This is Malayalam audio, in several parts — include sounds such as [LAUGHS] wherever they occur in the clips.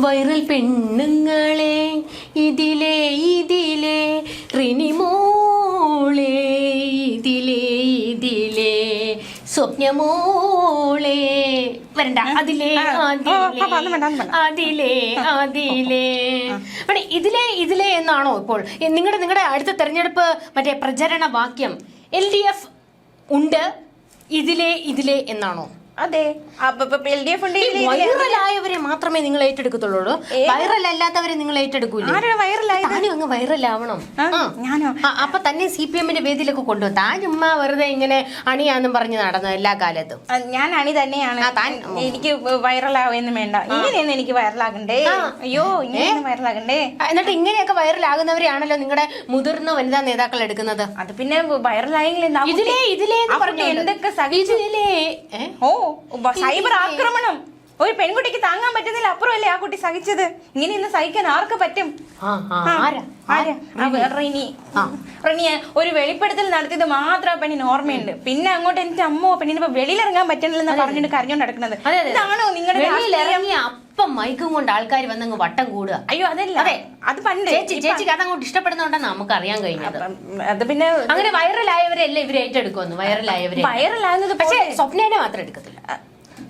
വൈറൽ പെണ്ണുങ്ങളെ ഇതിലെ ഇതിലെ റിനിമോളെ ഇതിലെ ഇതിലെ സ്വപ്നമോളെ. വരണ്ട അതിലെ അതിലെ. അതിലെ അതിലെ. ഇതിലെ ഇതിലെ എന്നാണോ ഇപ്പോൾ? നിങ്ങളുടെ നിങ്ങളുടെ അടുത്ത തെരഞ്ഞെടുപ്പ് മറ്റേ പ്രചരണ വാക്യം എൽ ഡി എഫ് ഉണ്ട് ഇതിലെ ഇതിലെ എന്നാണോ? അതെ. അപ്പൊ എൽ ഡി എഫ് വൈറലായവരെ മാത്രമേ നിങ്ങൾ ഏറ്റെടുക്കത്തുള്ളൂ വൈറൽ അല്ലാത്തവരെ നിങ്ങൾ ഏറ്റെടുക്കൂലേ താനും അങ്ങ് വൈറലാവണം. ഞാനോ? അപ്പൊ തന്നെ സി പി എമ്മിന്റെ വേദിയിലൊക്കെ കൊണ്ടുവന്നു താൻ ചുമ്മാ വെറുതെ ഇങ്ങനെ അണിയാന്നും പറഞ്ഞ് നടന്നു എല്ലാ കാലത്തും. ഞാൻ അണി തന്നെയാണ്. എനിക്ക് വൈറലാവുമെന്ന് വേണ്ട. ഇങ്ങനെയൊന്നും എനിക്ക് വൈറലാകണ്ടേ? അയ്യോ ഇങ്ങനെയൊന്നും വൈറലാകണ്ടേ? എന്നിട്ട് ഇങ്ങനെയൊക്കെ വൈറലാകുന്നവരെയാണല്ലോ നിങ്ങളുടെ മുതിർന്ന വനിതാ നേതാക്കൾ എടുക്കുന്നത്. അത് പിന്നെ വൈറലായെങ്കിൽ ഇതിലേ ഇതിലേ. എന്തൊക്കെ സഹിച്ചു? ഇതിലേ ഓ സൈബർ ആക്രമണം. ഒരു പെൺകുട്ടിക്ക് താങ്ങാൻ പറ്റുന്നില്ല അപ്പുറമല്ലേ ആ കുട്ടി സഹിച്ചത്? ഇങ്ങനെ ഇന്ന് സഹിക്കാൻ ആർക്ക് പറ്റും? റിനി. ആ. ഒരു വെളിപ്പെടുത്തൽ നടത്തിയത് മാത്രം ആ പെണ്ണിന് ഓർമ്മയുണ്ട്. പിന്നെ അങ്ങോട്ട് എനിക്ക് അമ്മ പെണ്ണിന് ഇപ്പൊ വെളിയിലിറങ്ങാൻ പറ്റുന്നില്ലെന്ന് പറഞ്ഞിട്ട് കരഞ്ഞോണ്ട് നടക്കുന്നത്. ഇതാണോ നിങ്ങളുടെ അപ്പം മൈക്കും കൊണ്ട് ആൾക്കാർ വന്നങ്ങ് വട്ടം കൂടുക. അയ്യോ അതല്ല. അതെ. അത് പണ്ട് ചേച്ചി ചേച്ചിക്ക് അതങ്ങോട്ട് ഇഷ്ടപ്പെടുന്നോണ്ടെന്ന് നമുക്ക് അറിയാൻ കഴിഞ്ഞത്. അപ്പം, അത് പിന്നെ അങ്ങനെ വൈറലായവരെല്ലാം ഇവർ ഏറ്റെടുക്കുമെന്ന് വൈറലായവരെ. വൈറലായത് പക്ഷെ. സ്വപ്നേനെ മാത്രം എടുക്കത്തില്ല.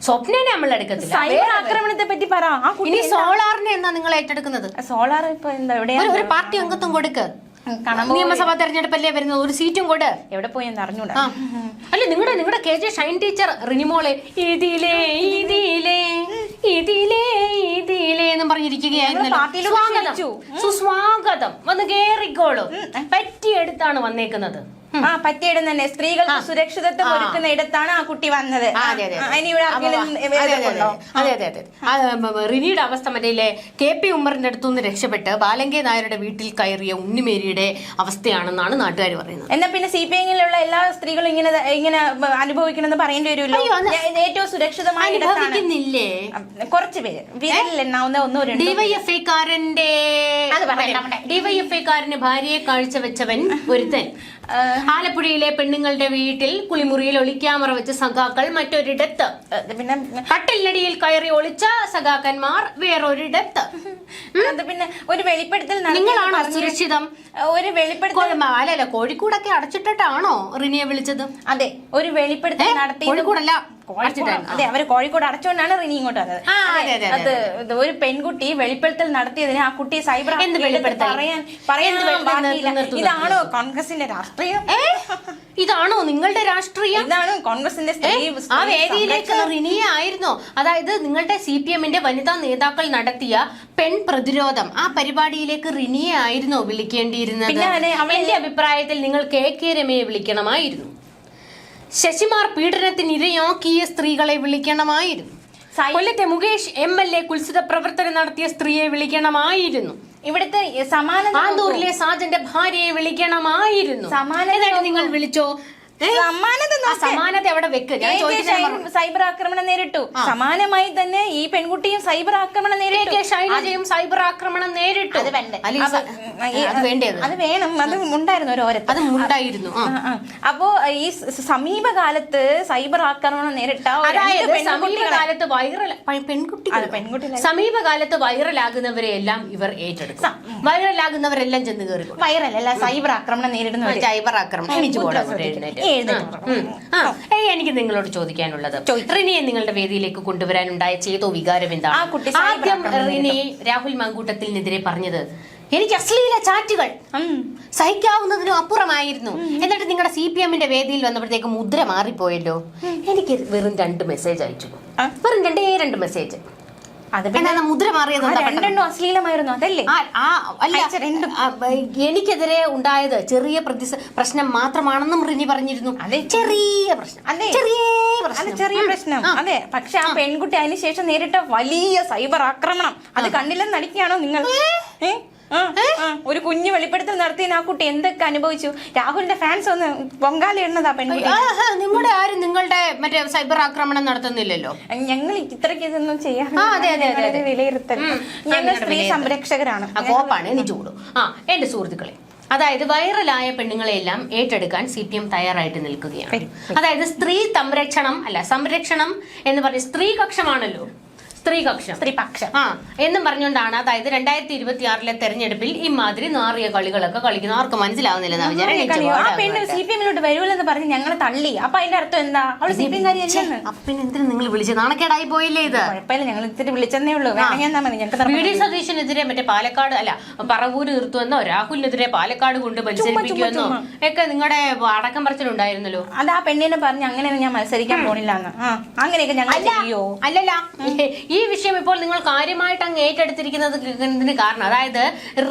സ്വപ്നേനെ നമ്മൾ എടുക്കത്തില്ല. സൈബർ ആക്രമണത്തെ പറ്റി പറ. ഇനി സോളാറിനെ എന്നാ നിങ്ങൾ ഏറ്റെടുക്കുന്നത്? സോളാർ ഇപ്പൊ എന്താ? ഒരു- പാർട്ടി അംഗത്വം കൊടുക്ക്. നിയമസഭാ തെരഞ്ഞെടുപ്പല്ലേ വരുന്നത്? ഒരു സീറ്റും കൂടെ. എവിടെ പോയി എന്ന് അറിഞ്ഞൂടാ. അല്ല നിങ്ങളുടെ നിങ്ങളുടെ കെ ജെ ഷൈൻ ടീച്ചർ റിനിമോളെ ഇതിലേ ഇതിലേ ഇതിലേ ഇതിലേ എന്നും പറഞ്ഞിരിക്കുകയായിരുന്നു. സുസ്വാഗതം. വന്ന് കേറിക്കോളൂ. പറ്റിയെടുത്താണ് വന്നേക്കുന്നത്. ആ പറ്റിയിടം തന്നെ സ്ത്രീകൾക്ക് സുരക്ഷിതത്വം ഒരുക്കുന്ന ഇടത്താണ് ആ കുട്ടി വന്നത്. അതെ, അതെ, അതെ. റിനിയുടെ അവസ്ഥ മറ്റേ കെ പി ഉമ്മറിന്റെ അടുത്തുനിന്ന് രക്ഷപ്പെട്ട് ബാലങ്കെ നായരുടെ വീട്ടിൽ കയറിയ ഉണ്ണിമേരിയുടെ അവസ്ഥയാണെന്നാണ് നാട്ടുകാർ പറയുന്നത്. എന്നാ പിന്നെ സി പി എമ്മിലുള്ള എല്ലാ സ്ത്രീകളും ഇങ്ങനെ ഇങ്ങനെ അനുഭവിക്കണമെന്ന് പറയേണ്ടി വരുമല്ലോ? ഏറ്റവും സുരക്ഷിതമായ കുറച്ച് പേര്. വിരലിൽ എണ്ണാവുന്ന ഒന്നോ ഡിവൈഎഫ്ഐക്കാരന്റെ. ഡിവൈഎഫ്ഐക്കാരന് ഭാര്യയെ കാഴ്ചവെച്ചവൻ ഒരുത്തൻ. ആലപ്പുഴയിലെ പെണ്ണുങ്ങളുടെ വീട്ടിൽ കുളിമുറിയിൽ ഒളിക്യാമറ വെച്ച സഖാക്കൾ മറ്റൊരിടത്ത്. പിന്നെ കട്ടിലടിയിൽ കയറി ഒളിച്ച സഖാക്കന്മാർ വേറൊരിടത്ത്. അത് പിന്നെ ഒരു വെളിപ്പെടുത്തൽ നിങ്ങളാണോ സുരക്ഷിതം? ഒരു വെളിപ്പെടുത്തൽ അല്ലല്ലോ കോഴിക്കോടൊക്കെ അടച്ചിട്ടിട്ടാണോ റിനിയെ വിളിച്ചത്? അതെ ഒരു വെളിപ്പെടുത്തൽ? നടത്തി കോഴിക്കോടല്ല. അതെ അവർ കോഴിക്കോട് അടച്ചുകൊണ്ടാണ് റിനി ഇങ്ങോട്ട് വന്നത്. അതെ, ഇത് ഒരു പെൺകുട്ടി വെളിപ്പെടുത്തൽ നടത്തിയതിന് ആ കുട്ടി സൈബർ പറയാൻ പറയാൻ ഇതാണോ കോൺഗ്രസിന്റെ രാഷ്ട്രീയം? ഇതാണോ നിങ്ങളുടെ രാഷ്ട്രീയം? ഇതാണോ കോൺഗ്രസിന്റെ ആ വേദിയിലേക്ക്. റിനിയ ആയിരുന്നോ. അതായത് നിങ്ങളുടെ സി പി എമ്മിന്റെ വനിതാ നേതാക്കൾ നടത്തിയ പെൺ പ്രതിരോധം. ആ പരിപാടിയിലേക്ക് റിനിയെ ആയിരുന്നോ വിളിക്കേണ്ടിയിരുന്നത്. എന്റെ അഭിപ്രായത്തിൽ നിങ്ങൾ കെ കെ രമയെ വിളിക്കണമായിരുന്നു. ശശിമാർ പീഡനത്തിനിരയാക്കിയ സ്ത്രീകളെ വിളിക്കണമായിരുന്നു. കൊല്ലത്തെ മുകേഷ് എം എൽ എ കുൽസിത പ്രവർത്തനം നടത്തിയ സ്ത്രീയെ വിളിക്കണമായിരുന്നു. ഇവിടുത്തെ സമാന ആന്തൂരിലെ സാജന്റെ ഭാര്യയെ വിളിക്കണമായിരുന്നു. സമാനതാണ് നിങ്ങൾ വിളിച്ചോ? സമാനത ആ നോക്ക്. സമാനത വെക്ക്. ഞാൻ കെ സൈബർ ആക്രമണം നേരിട്ടു. സമാനമായി തന്നെ ഈ പെൺകുട്ടിയും സൈബർ ആക്രമണം നേരിട്ടു. ഷൈലജയും സൈബർ ആക്രമണം നേരിട്ടു. അത് വേണ്ട. അത് വേണ്ടത്? അത് വേണം. അത് ഉണ്ടായിരുന്നു ഒരു ഓരത്ത് അത് ഉണ്ടായിരുന്നു ആ. ആ, ആ. അപ്പോ ഈ സ- സമീപകാലത്ത് സൈബർ ആക്രമണം നേരിട്ട ഒരു രണ്ട് അതായത് പെൺകുട്ടികളെ- സമീപകാലത്ത് വൈറൽ പെൺകുട്ടികൾ പെൺകുട്ടി പെൺകുട്ടികളെ- സമീപകാലത്ത് വൈറലാകുന്നവരെ എല്ലാം ഇവർ ഏറ്റെടുക്കും. വൈറലാകുന്നവരെല്ലാം ചെന്ന് കയറി വൈറൽ അല്ല സൈബർ ആക്രമണം നേരിടുന്ന സൈബർ ആക്രമണം. എണീച്ചു പോടാ അങ്ങോട്ട് എഴുന്നേറ്റ്. ആ, എനിക്ക് നിങ്ങളോട് ചോദിക്കാനുള്ളത്. റിനിയെ നിങ്ങളുടെ വേദിയിലേക്ക് കൊണ്ടുവരാനുണ്ടായ ചേതോ വികാരം എന്താണ്? ആദ്യം റിനിയെ റിനി രാഹുൽ മങ്കൂട്ടത്തിനെതിരെ പറഞ്ഞത് എനിക്ക് അശ്ലീല ചാറ്റുകൾ. സഹിക്കാവുന്നതിനും അപ്പുറമായിരുന്നു. എന്നിട്ട് നിങ്ങളുടെ സി പി എമ്മിന്റെ വേദിയിൽ വന്നപ്പോഴത്തേക്ക് മുദ്ര മാറിപ്പോയല്ലോ. എനിക്ക് വെറും രണ്ട് മെസ്സേജ് അയച്ചു? വെറും രണ്ടേ രണ്ട് മെസ്സേജ് എന്താണ് മുദ്ര മാറിയത് ആ എന്താ രണ്ടെണ്ണം അശ്ലീലമായിരുന്നു? അതല്ലേ? എനിക്കെതിരെ ഉണ്ടായത് ചെറിയ പ്രതി പ്രശ്നം മാത്രമാണെന്നും റിനി പറഞ്ഞിരുന്നു. അതെ. ചെറിയ പ്രശ്നം. അതെ. ചെറിയ പ്രശ്നം. ചെറിയ പ്രശ്നം. അതെ. പക്ഷെ ആ പെൺകുട്ടി അതിനുശേഷം നേരിട്ട വലിയ സൈബർ ആക്രമണം. അത് കണ്ടില്ലെന്ന് നടിക്കുകയാണോ നിങ്ങൾ. ഒരു കുഞ്ഞു വെളിപ്പെടുത്തൽ നടത്തിയ ആ കുട്ടി എന്തൊക്കെ അനുഭവിച്ചു? രാഹുലിന്റെ ഫാൻസ് ഒന്ന് പൊങ്കാല ഇടുന്നതാ പെൺകുട്ടി നിങ്ങളുടെ നിങ്ങളുടെ മറ്റേ സൈബർ ആക്രമണം നടത്തുന്നില്ലല്ലോ? ഞങ്ങൾ ഇത്രയ്ക്ക് ഇതൊന്നും ചെയ്യാൻ അതെ. വിലയിരുത്തൽ ഞങ്ങൾ സ്ത്രീ സംരക്ഷകരാണ്. കോപ്പാണ് എനിക്ക് ചൂടും. ആ എന്റെ സുഹൃത്തുക്കളെ അതായത് വൈറലായ പെണ്ണുങ്ങളെല്ലാം ഏറ്റെടുക്കാൻ സി പി എം തയ്യാറായിട്ട് നിൽക്കുകയാണ്. അതായത് സ്ത്രീ സംരക്ഷണം അല്ല സംരക്ഷണം എന്ന് പറഞ്ഞ സ്ത്രീ കക്ഷമാണല്ലോ. സ്ത്രീകക്ഷം. സ്ത്രീപക്ഷം. ആ എന്നും പറഞ്ഞുകൊണ്ടാണ് അതായത് രണ്ടായിരത്തി ഇരുപത്തി ആറിലെ തെരഞ്ഞെടുപ്പിൽ ഇമാതിരി നാറിയ കളികളൊക്കെ കളിക്കുന്ന ആർക്ക് മനസ്സിലാവുന്നില്ല എന്നാ വിചാരം. ആ പെണ്ണ് കേട്ടോ. സി പി പറഞ്ഞ് ഞങ്ങളെ തള്ളി. അപ്പൊ അതിന്റെ അർത്ഥം എന്താ? അവൾ സി പി എം എന്തിനാ നിങ്ങൾ വിളിച്ചത്? നാണക്കേടായി പോയില്ലേ ഇത്? കുഴപ്പമില്ല. ഞങ്ങൾ ഇത്തിരി വിളിച്ചെന്നേ ഉള്ളൂ. വി ഡി സതീശനെതിരെ മറ്റേ പാലക്കാട് അല്ല പറവൂര് ഇർത്തുവെന്നോ രാഹുലിനെതിരെ പാലക്കാട് കൊണ്ട് മത്സരിപ്പിക്കുമെന്നോ ഒക്കെ നിങ്ങളുടെ അടക്കം പറച്ചിലുണ്ടായിരുന്നല്ലോ. അത് ആ പെണ്ണിനെ പറഞ്ഞ് അങ്ങനെ ഞാൻ മത്സരിക്കാൻ പോണില്ല അങ്ങനെയൊക്കെ ഞങ്ങൾ അല്ലല്ല. ഈ വിഷയം ഇപ്പോൾ നിങ്ങൾ കാര്യമായിട്ട് അങ്ങ് ഏറ്റെടുത്തിരിക്കുന്നത് കേൾക്കുന്നതിന് കാരണം? അതായത്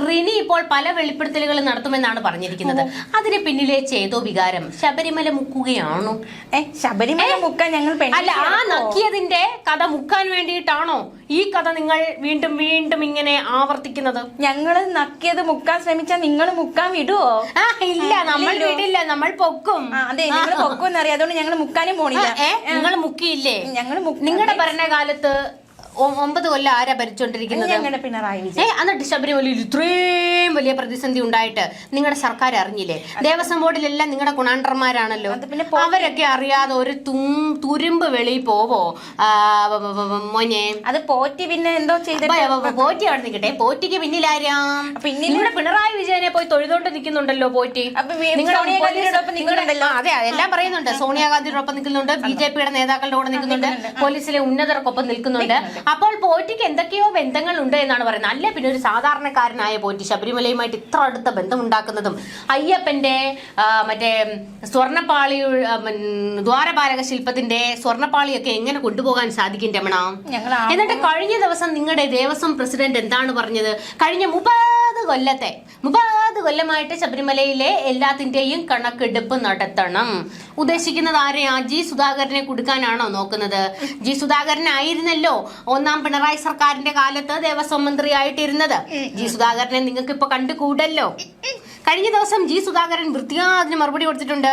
റിനി ഇപ്പോൾ പല വെളിപ്പെടുത്തലുകളും നടത്തുമെന്നാണ് പറഞ്ഞിരിക്കുന്നത്. അതിന് പിന്നിലെ ചേതോ വികാരം ശബരിമല മുക്കുകയാണോ? ഏ ശബരിമല മുക്കാൻ ഞങ്ങൾ അല്ല ആ നക്കിയതിന്റെ കഥ മുക്കാൻ വേണ്ടിയിട്ടാണോ ഈ കഥ നിങ്ങൾ വീണ്ടും വീണ്ടും ഇങ്ങനെ ആവർത്തിക്കുന്നത്? ഞങ്ങൾ നക്കിയത് മുക്കാൻ ശ്രമിച്ചാൽ നിങ്ങൾ മുക്കാൻ വിടുവോ? ആ ഇല്ല നമ്മൾ വിടില്ല നമ്മൾ പൊക്കും. അതെ നിങ്ങൾ പൊക്കുമെന്നറിയാം. അതുകൊണ്ട് ഞങ്ങൾ മുക്കാനും പോണില്ല. നിങ്ങൾ മുക്കിയില്ലേ? ഞങ്ങൾ നിങ്ങളുടെ ഭരണകാലത്ത് ഒമ്പത് കൊല്ലം ആരാ ഭരിച്ചോണ്ടിരിക്കുന്നത്? പിണറായി വിജയൻ? എന്നിട്ട് ശബരിമലയിൽ ഇത്രയും വലിയ പ്രതിസന്ധി ഉണ്ടായിട്ട് നിങ്ങളുടെ സർക്കാർ അറിഞ്ഞില്ലേ? ദേവസ്വം ബോർഡിലെല്ലാം നിങ്ങളുടെ ഗുണാണ്ടർമാരാണല്ലോ. അവരൊക്കെ അറിയാതെ ഒരു തുരുമ്പ് വെളിയിൽ പോവോ? മോനെ. അത് പോറ്റി പിന്നെ എന്തോ ചെയ്തിട്ട് പോറ്റി അവിടെ നിൽക്കട്ടെ പോറ്റിക്ക് പിന്നിലാരാം? പിന്നിലൂടെ നിങ്ങളുടെ പിണറായി വിജയനെ പോയി തൊഴുതോണ്ട് നിൽക്കുന്നുണ്ടല്ലോ പോറ്റി. അതെ എല്ലാം പറയുന്നുണ്ട്. സോണിയാഗാന്ധിയോടൊപ്പം നിൽക്കുന്നുണ്ട്. ബി ജെ പിയുടെ നേതാക്കളുടെ കൂടെ നിൽക്കുന്നുണ്ട്. പോലീസിലെ ഉന്നതർക്കൊപ്പം നിൽക്കുന്നുണ്ട്. അപ്പോൾ പോറ്റിക്ക് എന്തൊക്കെയോ ബന്ധങ്ങൾ ഉണ്ട് എന്നാണ് പറയുന്നത്. അല്ല പിന്നെ ഒരു സാധാരണക്കാരനായ പോറ്റി ശബരിമലയുമായിട്ട് ഇത്ര അടുത്ത ബന്ധമുണ്ടാക്കുന്നതും അയ്യപ്പന്റെ മറ്റേ സ്വർണപ്പാളി ദ്വാരപാലക ശില്പത്തിന്റെ സ്വർണപ്പാളിയൊക്കെ എങ്ങനെ കൊണ്ടുപോകാൻ സാധിക്കും രമണ? എന്നിട്ട് കഴിഞ്ഞ ദിവസം നിങ്ങളുടെ ദേവസ്വം പ്രസിഡന്റ് എന്താണ് പറഞ്ഞത്? കഴിഞ്ഞ മുപ്പത് കൊല്ലത്തെ മുപ്പത് കൊല്ലമായിട്ട് ശബരിമലയിലെ എല്ലാത്തിന്റെയും കണക്കെടുപ്പ് നടത്തണം. ഉദ്ദേശിക്കുന്നത് ആരെയാ? ജി സുധാകരനെ കൊടുക്കാനാണോ നോക്കുന്നത്? ജി സുധാകരനായിരുന്നല്ലോ ഒന്നാം പിണറായി സർക്കാരിന്റെ കാലത്ത് ദേവസ്വം മന്ത്രിയായിട്ടിരുന്നത്. ജി സുധാകരനെ നിങ്ങൾക്ക് ഇപ്പൊ കണ്ടുകൂടല്ലോ കഴിഞ്ഞ ദിവസം ജി സുധാകരൻ വൃത്തിയാതിന് മറുപടി കൊടുത്തിട്ടുണ്ട്.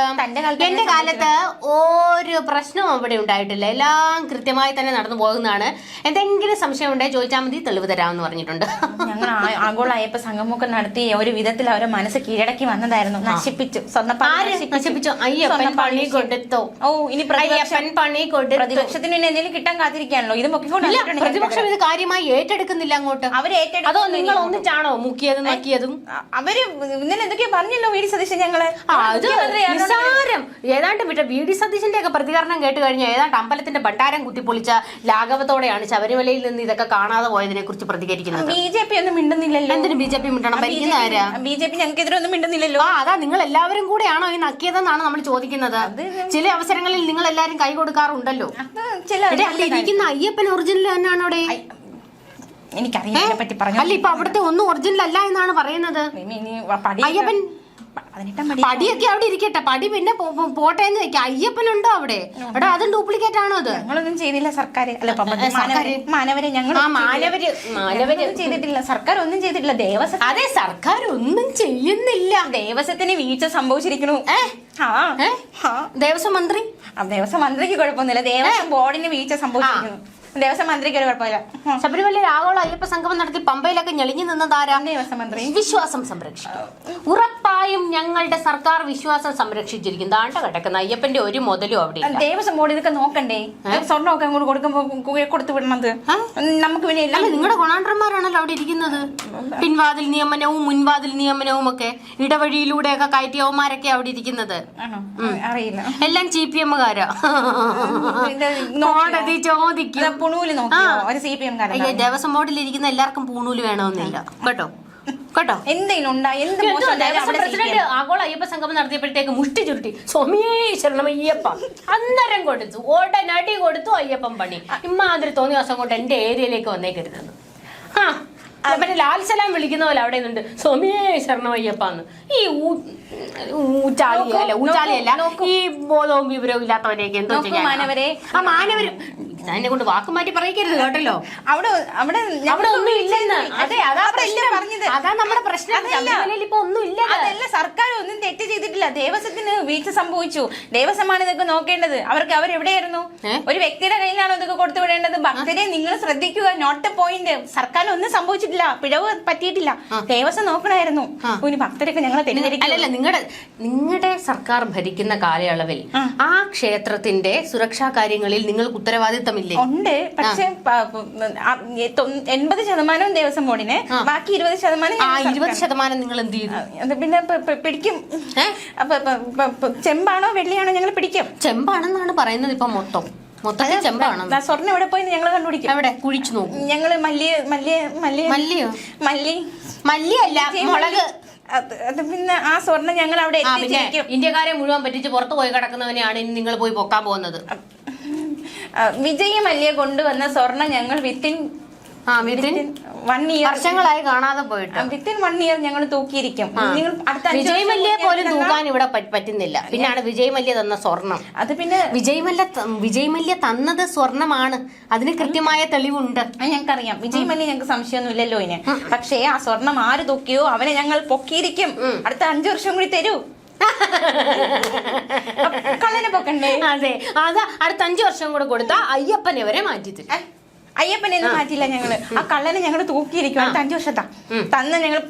എന്റെ കാലത്ത് ഒരു പ്രശ്നവും അവിടെ ഉണ്ടായിട്ടില്ല. എല്ലാം കൃത്യമായി തന്നെ നടന്നു പോകുന്നതാണ്. എന്തെങ്കിലും സംശയം ഉണ്ടെങ്കിൽ ചോദിച്ചാൽ മതി തെളിവ് തരാമെന്ന് പറഞ്ഞിട്ടുണ്ട്. ഞങ്ങൾ ആഗോള അയ്യപ്പ സംഗമൊക്കെ നടത്തി ഒരു വിധത്തിൽ അവരെ മനസ്സ് കീഴടക്കി വന്നതായിരുന്നു. നശിപ്പിച്ചു. നശിപ്പിച്ചു. അയ്യപ്പൻ പണി കൊടുത്തു. ഓ ഇനി അയ്യപ്പൻ പണി കൊടുത്തു. പ്രതിപക്ഷത്തിന് എന്തെങ്കിലും കിട്ടാൻ കാത്തിരിക്കാണല്ലോ ഇത് പൊക്കിക്കൊണ്ട് ഇല്ല പ്രതിപക്ഷം ഇത് കാര്യമായി ഏറ്റെടുക്കുന്നില്ല അങ്ങോട്ട്. അവർ ഏറ്റെടുക്കും അതോ നിങ്ങൾ ഒന്നിച്ചാണോ മുക്കിയതും നക്കിയതും? അ- അവർ ഇന്നലെ എന്തൊക്കെയോ പറഞ്ഞല്ലോ വി ഡി സതീശൻ ഞങ്ങളെ. ഏതാണ്ട് വിട്ട വി ഡി സതീശന്റെ ഒക്കെ പ്രതികരണം കേട്ട് കഴിഞ്ഞാൽ ഏതാണ്ട് അമ്പലത്തിന്റെ ഭണ്ഡാരം കുത്തിപ്പൊളിച്ച ലാഘവത്തോടെയാണ് ശബരിമലയിൽ നിന്ന് ഇതൊക്കെ കാണാതെ പോയതിനെ കുറിച്ച് പ്രതികരിക്കുന്നത്. ബി ജെ പി ഒന്നും മിണ്ടുന്നില്ലല്ലോ. എന്തിനു ബി ജെ പി മിണ്ടണം? ഭരിക്കുന്ന ബി ജെ പി ഞങ്ങൾക്കെതിരെ ഒന്നും മിണ്ടുന്നില്ലല്ലോ. ആ അതാ നിങ്ങൾ എല്ലാവരും കൂടെയാണോ ഈ നക്കിയതെന്നാണ് നമ്മൾ ചോദിക്കുന്നത്. ചില അവസരങ്ങളിൽ നിങ്ങൾ എല്ലാവരും കൈ കൊടുക്കാറുണ്ടല്ലോ. ഇരിക്കുന്ന അയ്യപ്പൻ ഒറിജിനൽ തന്നെയാണ് അവിടെ? എനിക്കറിയാം പറ്റി പറഞ്ഞു? അല്ല ഇപ്പൊ അവിടുത്തെ ഒന്നും ഒറിജിനൽ അല്ല എന്നാണ് പറയുന്നത്. അയ്യപ്പൻ പടിയൊക്കെ അവിടെ ഇരിക്കട്ടെ. പടി പിന്നെ പോട്ടെ എന്ന് വെക്കാം. അയ്യപ്പനുണ്ടോ അവിടെ? അവിടെ അതും ഡ്യൂപ്ലിക്കേറ്റ് ആണോ അത്? ഞങ്ങളൊന്നും ചെയ്തില്ല സർക്കാർ അല്ല മാനവരെ ഞങ്ങൾ മാനവര് മാനവര് ചെയ്തിട്ടില്ല. സർക്കാർ ഒന്നും ചെയ്തിട്ടില്ല. ദേവസ്വം അതെ സർക്കാർ ഒന്നും ചെയ്യുന്നില്ല. ദേവസ്വത്തിന് വീഴ്ച ആ. ദേവസ്വം മന്ത്രി? ആ, ദേവസ്വം മന്ത്രിക്ക് കുഴപ്പമൊന്നുമില്ല. ദേവസ്വം ബോർഡിന് വീഴ്ച സംഭവിച്ചിരിക്കുന്നു. ദേവസ്വം മന്ത്രിക്ക് ഒരു കുഴപ്പമില്ല. ശബരിമലയിൽ ആഗോള അയ്യപ്പ സംഗമം നടത്തി പമ്പയിലൊക്കെ ഞെളിഞ്ഞു നിന്നതാരാ? ദേവസ്വം മന്ത്രി? വിശ്വാസം സംരക്ഷിക്കും. ഉറപ്പായും ഞങ്ങളുടെ സർക്കാർ വിശ്വാസം സംരക്ഷിച്ചിരിക്കും. താണ്ട കിടക്കുന്ന അയ്യപ്പന്റെ ഒരു മുതലും അവിടെ ദേവസ്വം ബോർഡ് ഇതൊക്കെ നോക്കണ്ടേ? സ്വർണമൊക്കെ അങ്ങോട്ട് കൊടുക്കുമ്പോ കൊടുത്തു വിടണത്. നമുക്ക് പിന്നെ നിങ്ങളുടെ ഗുണാണ്ടർമാരാണല്ലോ അവിടെ ഇരിക്കുന്നത്. പിൻവാതിൽ നിയമനവും മുൻവാതിൽ നിയമനവും ഒക്കെ ഇടവഴിയിലൂടെ ഒക്കെ കയറ്റിയവന്മാരൊക്കെ അവിടെ ഇരിക്കുന്നത്. അറിയില്ല. എല്ലാം സി പി എമ്മുകാരാ. കോടതി ചോദിക്കും. പുണൂൽ നോക്കിയോ? ഒരു സി പി എം അയ്യ ദേവസ്വം ബോർഡിൽ ഇരിക്കുന്ന എല്ലാവർക്കും പൂണൂൽ വേണമെന്നില്ല. കേട്ടോ? കേട്ടോ? എന്തെങ്കിലും ഉണ്ടായി എന്ത് പ്രസിഡന്റ് ആഗോള അയ്യപ്പ സംഗമം നടത്തിയപ്പോഴത്തേക്ക് മുഷ്ടി ചുരുട്ടി. സ്വാമിയേ ശരണം അയ്യപ്പ അന്നേരം കൊടുത്തു. ഓടനടി കൊടുത്തു അയ്യപ്പൻ പണി. ഇമ്മാതിരി തോന്നിയ ദിവസം കൊണ്ട് എന്റെ ഏരിയയിലേക്ക് വന്നേക്കരുതെന്ന്. ആ മറ്റേ ലാൽ സലാം വിളിക്കുന്ന പോലെ അവിടെ നിന്നുണ്ട്. സ്വാമിയേ ശരണം അയ്യപ്പാന്ന് ഈ ഊ- ഊച്ചാളിയല്ല ഊച്ചാളിയല്ല ഈ ബോധവും വിവരവും ഇല്ലാത്തവരെയൊക്കെ എന്തോ ആ മാനവരെ. മാനവരും എന്നെ കൊണ്ട് വാക്ക് മാറ്റി പറയിക്കരുത് കേട്ടല്ലോ. അവിടെ അവിടെ അവിടെ ഒന്നും ഇല്ലെന്ന്. അതെ അതാ പ്രശ്നം. പറഞ്ഞത്. അതാ നമ്മുടെ പ്രശ്നം. ഇപ്പൊ ഒന്നും ഇല്ല അതല്ല സർക്കാർ ഒന്നും തെറ്റ് ചെയ്തിട്ടില്ല. ദേവസ്വത്തിന് വീഴ്ച സംഭവിച്ചു. ദേവസ്വമാണ് ഇതൊക്കെ നോക്കേണ്ടത്. അവർക്ക് അവരെവിടെയായിരുന്നു? എവിടെയായിരുന്നു ഒരു വ്യക്തിയുടെ കയ്യിലാണോ ഇതൊക്കെ കൊടുത്തു വിടേണ്ടത്? ഭക്തരെ നിങ്ങൾ ശ്രദ്ധിക്കുക. നോട്ട് പോയിന്റ് സർക്കാർ ഒന്നും സംഭവിച്ചിട്ടില്ല. പിഴവ് പറ്റിയിട്ടില്ല. ദേവസ്വം നോക്കണമായിരുന്നു ഇനി ഭക്തരൊക്കെ ഞങ്ങളെ അല്ലല്ല നിങ്ങളുടെ നിങ്ങളുടെ സർക്കാർ ഭരിക്കുന്ന കാലയളവിൽ ആ. ക്ഷേത്രത്തിന്റെ സുരക്ഷാ കാര്യങ്ങളിൽ നിങ്ങൾക്ക് ഉത്തരവാദിത്തം സ്വർണമില്ലേ ഉണ്ട്. പക്ഷെ എൺപത് ശതമാനവും ദേവസ്വം ബോർഡിന് ബാക്കി ഇരുപത് ശതമാനം ഇരുപത്. ശതമാനം നിങ്ങൾ എന്ത് ചെയ്യുന്നു പിന്നെ പിടിക്കും. ചെമ്പാണോ വെള്ളിയാണോ ഞങ്ങൾ പിടിക്കും. ചെമ്പാണെന്നാണ് പറയുന്നത് ഇപ്പൊ മൊത്തം. മൊത്തത്തിൽ സ്വർണം എവിടെ പോയി ഞങ്ങൾ കണ്ടുപിടിക്കും. എവിടെ കുഴിച്ചു നോക്കും. ഞങ്ങൾ മല്ലിയ മല്ലിയ മല്ലിയ മല്ലിയോ? മല്ലി. മല്ലിയല്ല മുളക്. അത് പിന്നെ ആ സ്വർണം ഞങ്ങൾ അവിടെ ഇന്ത്യക്കാരെ മുഴുവൻ പറ്റിച്ച് പുറത്തു പോയി കിടക്കുന്നവനെയാണ് ഇനി നിങ്ങൾ പോയി പൊക്കാൻ പോകുന്നത്. വിജയ് മല്യ കൊണ്ടുവന്ന സ്വർണം ഞങ്ങൾ വിത്തിൻ വൺ ഇയർ വർഷങ്ങളായി കാണാതെ പോയിട്ട്. വിത്തിൻ വൺ ഇയർ ഞങ്ങൾ തൂക്കിയിരിക്കും. നിങ്ങൾ അടുത്ത വിജയ് മല്യ പോലും തൂക്കാൻ ഇവിടെ പറ്റുന്നില്ല. പിന്നാണ് വിജയ് മല്യ തന്ന സ്വർണം അത് പിന്നെ വിജയ് മല്യ വിജയ് മല്യ തന്നത് സ്വർണമാണ് അതിന് കൃത്യമായ തെളിവുണ്ട്. ഞങ്ങൾക്കറിയാം. വിജയ് മല്യ ഞങ്ങൾക്ക് സംശയമൊന്നും ഇല്ലല്ലോ ഇനി പക്ഷേ ആ സ്വർണം ആര് തൂക്കിയോ അവനെ ഞങ്ങൾ പൊക്കിയിരിക്കും. അടുത്ത അഞ്ചു വർഷം കൂടി തരൂ. കള്ളനെ പൊക്കണ്ടേ? അതെ. അത് അടുത്ത അഞ്ചു വർഷം കൂടെ കൊടുത്താ അയ്യപ്പനെ വരെ മാറ്റി തരും ഏ, അയ്യപ്പനെ ഒന്നും മാറ്റിയില്ല ഞങ്ങൾ. ആ കള്ളനെ ഞങ്ങൾ തൂക്കിയിരിക്കും അടുത്ത അഞ്ചു വർഷത്താ. തന്ന ഞങ്ങൾ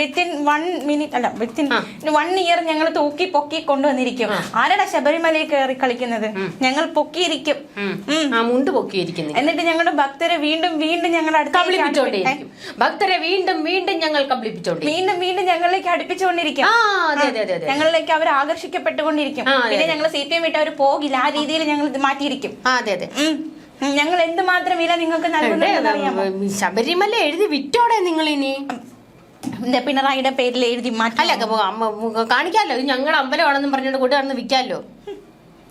വിത്തിൻ വൺ മിനിറ്റ് അല്ല വിത്തിൻ വൺ ഇയർ ഞങ്ങൾ തൂക്കി പൊക്കി കൊണ്ടുവന്നിരിക്കും. ആരടാ ശബരിമലയിൽ കയറി കളിക്കുന്നത്? ഞങ്ങൾ പൊക്കിയിരിക്കും. മുണ്ട് പൊക്കിയിരിക്കുന്നില്ല എന്നിട്ട് ഞങ്ങളുടെ ഭക്തരെ വീണ്ടും വീണ്ടും ഞങ്ങൾ അടുത്ത് ഭക്തരെ വീണ്ടും വീണ്ടും ഞങ്ങൾ കബളിപ്പിച്ചോണ്ടേ വീണ്ടും വീണ്ടും ഞങ്ങളിലേക്ക് അടുപ്പിച്ചുകൊണ്ടിരിക്കും. ഞങ്ങളിലേക്ക് അവർ ആകർഷിക്കപ്പെട്ടുകൊണ്ടിരിക്കും. പിന്നെ ഞങ്ങൾ സി പി എം ഇട്ട് അവർ പോകില്ല. ആ രീതിയിൽ ഞങ്ങൾ ഇത് മാറ്റിയിരിക്കും. അതെ അതെ. ഞങ്ങൾ എന്തുമാത്രം വില നിങ്ങൾക്ക് ശബരിമല എഴുതി വിറ്റോടെ നിങ്ങൾ ഇനി പിണറായിയുടെ പേരിൽ എഴുതി മാറ്റി അല്ല ഇത് ഞങ്ങളുടെ അമ്പലമാണെന്നും പറഞ്ഞുകൊണ്ട് കൂട്ടുകാരെന്ന് വിൽക്കാലോ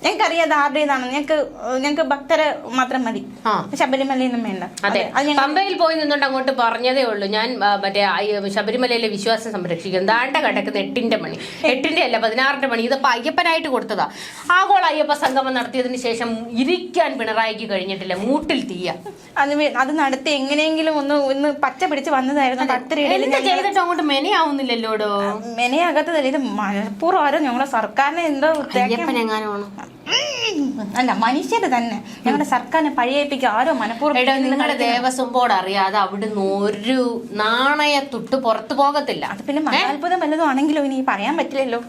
ഞങ്ങൾക്കറിയാം അത് ആരുടേതാണ് ഞങ്ങൾക്ക് ഞങ്ങൾക്ക് ഭക്തരെ മാത്രം മതി. ശബരിമലയൊന്നും വേണ്ട. അതെ. പമ്പയിൽ പോയി നിന്നുകൊണ്ട് അങ്ങോട്ട് പറഞ്ഞതേ ഉള്ളൂ. ഞാൻ മറ്റേ ശബരിമലയിലെ വിശ്വാസം സംരക്ഷിക്കും. ദാണ്ട കിടക്കുന്ന എട്ടിന്റെ മണി. എട്ടിന്റെ അല്ല പതിനാറിന്റെ മണി. ഇതിപ്പോ അയ്യപ്പനായിട്ട് കൊടുത്തതാ. ആഗോള അയ്യപ്പ സംഗമം നടത്തിയതിന് ശേഷം ഇരിക്കാൻ പിണറായിക്ക് കഴിഞ്ഞിട്ടില്ല. മൂട്ടിൽ തീയ. അത് അത് നടത്തി എങ്ങനെയെങ്കിലും ഒന്ന് ഒന്ന് പച്ച പിടിച്ച് വന്നതായിരുന്നു. ചെയ്തിട്ട് അങ്ങോട്ട് മെനയാവുന്നില്ലല്ലോടോ? മെനയാകാത്തതല്ല. ഇത് മനഃപൂർവം ആരോ ഞങ്ങളുടെ സർക്കാരിനെ എന്തോ ഉം. അല്ല മനുഷ്യര് തന്നെ. ഞങ്ങളുടെ സർക്കാരിനെ പഴയപ്പിക്കുക ആരോ മനഃപൂർവം നിങ്ങളുടെ. ദേവസ്വം ബോർഡ് അറിയാതെ അവിടുന്ന് ഒരു നാണയ തുട്ട് പുറത്തു പോകത്തില്ല. അത് പിന്നെ മഹാത്ഭുതം വല്ലതും ആണെങ്കിലോ ഇനി പറയാൻ പറ്റില്ലല്ലോ.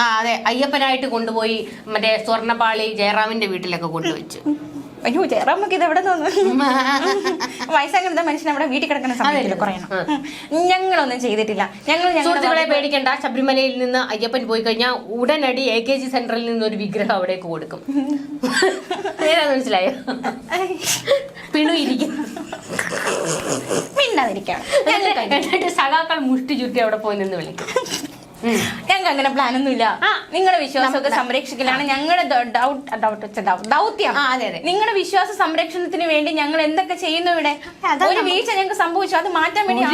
ആ അതെ. അയ്യപ്പനായിട്ട് കൊണ്ടുപോയി മറ്റേ സ്വർണപാളി ജയറാമിന്റെ വീട്ടിലൊക്കെ കൊണ്ടുവച്ചു. അയ്യോ ജയറാമൊക്കെ ഇത് എവിടെ നിന്ന് [LAUGHS] വയസ്സാകുന്ന മനുഷ്യൻ അവിടെ വീട്ടിൽ കിടക്കുന്ന സമയത്തിൽ കുറയണം. ഞങ്ങളൊന്നും ചെയ്തിട്ടില്ല. ഞങ്ങൾ സുഹൃത്തുക്കളെ പേടിക്കണ്ട. ശബരിമലയിൽ നിന്ന് അയ്യപ്പൻ പോയി കഴിഞ്ഞാൽ ഉടനടി എ കെ ജി സെന്ററിൽ നിന്ന് ഒരു വിഗ്രഹം അവിടേക്ക് കൊടുക്കും. [LAUGHS] ഏതാന്ന് മനസ്സിലായോ? [LAUGHS] പിണു ഇരിക്കും. മിണ്ടാതിരിക്കണം. എന്നിട്ട് സഖാക്കൾ മുഷ്ടി ചുറ്റി അവിടെ പോയി നിന്ന് വിളിക്കും. ഞങ്ങൾക്ക് അങ്ങനെ പ്ലാൻ ഒന്നുമില്ല. നിങ്ങളുടെ വിശ്വാസമൊക്കെ സംരക്ഷിക്കലാണ്. ഞങ്ങളുടെ ഡൗട്ട് ഡൗട്ട് ദൗത്യം. നിങ്ങളുടെ വിശ്വാസ സംരക്ഷണത്തിന് വേണ്ടി ഞങ്ങൾ എന്തൊക്കെ ചെയ്യുന്നു ഇവിടെ? ഒരു വീഴ്ച ഞങ്ങൾക്ക് സംഭവിച്ചു. അത് മാറ്റാൻ വേണ്ടി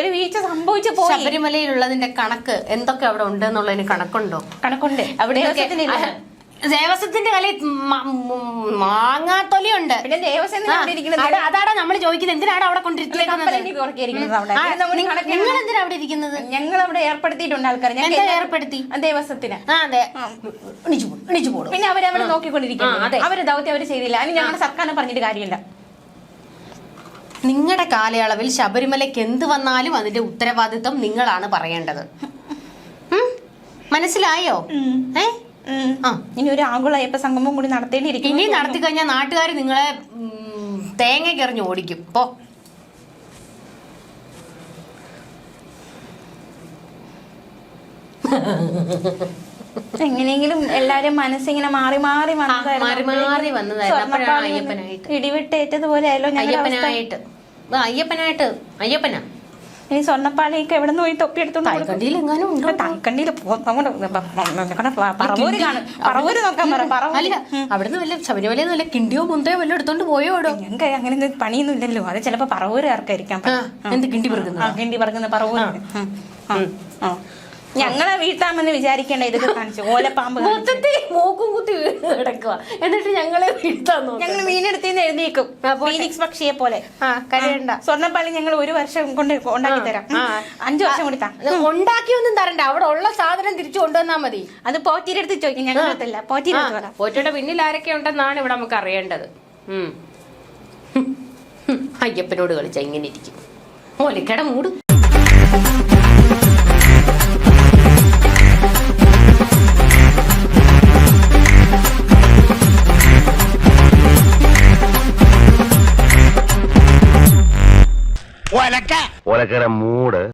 ഒരു വീഴ്ച സംഭവിച്ചു പോയി. ശബരിമലയിലുള്ളതിന്റെ കണക്ക് എന്തൊക്കെ അവിടെ ഉണ്ട് എന്നുള്ളതിന് കണക്കുണ്ടോ? കണക്കുണ്ട്. ദേവസ്വത്തിനില്ല. ദേവസ്വത്തിന്റെ കളി മാങ്ങാത്തൊലിയുണ്ട്. പിന്നെ ദേവസ്വം അതാടാ നമ്മൾ ചോദിക്കുന്നത്. എന്തിനാണ് അവിടെ കൊണ്ടിരിക്കുന്നത്? നിങ്ങൾ എന്തിനാ അവിടെ. ഇരിക്കുന്നത് ഞങ്ങൾ അവിടെ ഏർപ്പെടുത്തിയിട്ടുണ്ട് ആൾക്കാർ ഞങ്ങൾ ഏർപ്പെടുത്തി? ദേവസ്വത്തിന്. എണീച്ചു നോക്കിക്കൊണ്ടിരിക്കുന്നു എണീച്ചു പോടും. പിന്നെ അവരവിടെ ആ, അതെ. നോക്കിക്കൊണ്ടിരിക്കുന്നു അവർ ദൗത്യം അവർ ചെയ്തില്ല. അതിന് ഞങ്ങളുടെ സർക്കാരിനെ പറഞ്ഞിട്ട് കാര്യമില്ല. നിങ്ങളുടെ കാലയളവിൽ ശബരിമലയ്ക്ക് എന്ത് വന്നാലും അതിന്റെ ഉത്തരവാദിത്വം നിങ്ങളാണ് പറയേണ്ടത്. മനസ്സിലായോ? ഏ? ഉം. ആ ഇനി ഒരു ആഗോള അയ്യപ്പ സംഗമം കൂടി നടത്തേണ്ടിയിരിക്കും ഇനി നടത്തി കഴിഞ്ഞാൽ നാട്ടുകാർ നിങ്ങളെ തേങ്ങയ്ക്കെറിഞ്ഞ് ഓടിക്കും. പോ. എങ്ങനെയെങ്കിലും എല്ലാരും മനസ്സിങ്ങനെ മാറി മാറി വന്നതായിരുന്നു. മാറി മാറി. ഇടിവിട്ടേറ്റതുപോലെ ആയല്ലോ. അയ്യപ്പനായിട്ട്. അയ്യപ്പനായിട്ട്. അയ്യപ്പനാ. ഇനി സ്വർണപ്പാളിയൊക്കെ എവിടെ നിന്ന് പോയി തൊപ്പി അവിടുന്ന് വല്ല ശബരിമലയിൽ വല്ല കിണ്ടിയോ മുന്തയോ വല്ലതും എടുത്തോണ്ട് പോയോടോ ഞങ്ങൾക്ക് അങ്ങനെ പണിയൊന്നും ഇല്ലല്ലോ. അത് ചിലപ്പോ പറവൂരുകാർക്കായിരിക്കാം. ആർക്കായിരിക്കാം എന്ത് കിണ്ടി പറഞ്ഞു കിണ്ടി പറക്കുന്ന പറവൂര്. ആ. ഞങ്ങളെ വീട്ടാമെന്ന് വിചാരിക്കേണ്ട ഇതൊക്കെ കാണിച്ചു. ഓലപ്പാമ്പ്. മൊത്തത്തിൽ മൂക്കും കുത്തി കിടക്കുക എന്നിട്ട് ഞങ്ങളെ വീഴ്ത്താൻ ഞങ്ങൾ മീനെടുത്തിന്ന് എഴുതിയേക്കും. ഫീനിക്സ് പക്ഷിയെ പോലെ. കരയണ്ട. സ്വർണപ്പാളി ഞങ്ങൾ ഒരു വർഷം കൊണ്ട് ഉണ്ടാക്കി തരാം. അഞ്ചു വർഷം കൂടി ഉണ്ടാക്കിയൊന്നും തരണ്ട. അവിടെ ഉള്ള സാധനം തിരിച്ചു കൊണ്ടുവന്നാ മതി. അത് പോറ്റിയുടെ അടുത്ത് ചോദിക്കും. ഞങ്ങൾ അടുത്തല്ല. പോറ്റിയുടെ പോറ്റയുടെ പിന്നിൽ ആരൊക്കെ ഉണ്ടെന്നാണ് ഇവിടെ നമുക്ക് അറിയേണ്ടത്. അയ്യപ്പനോട് കളിച്ച ഇങ്ങനെ ഇരിക്കും. ഓലിക്കട മൂട്. ഒലക്കര മൂട്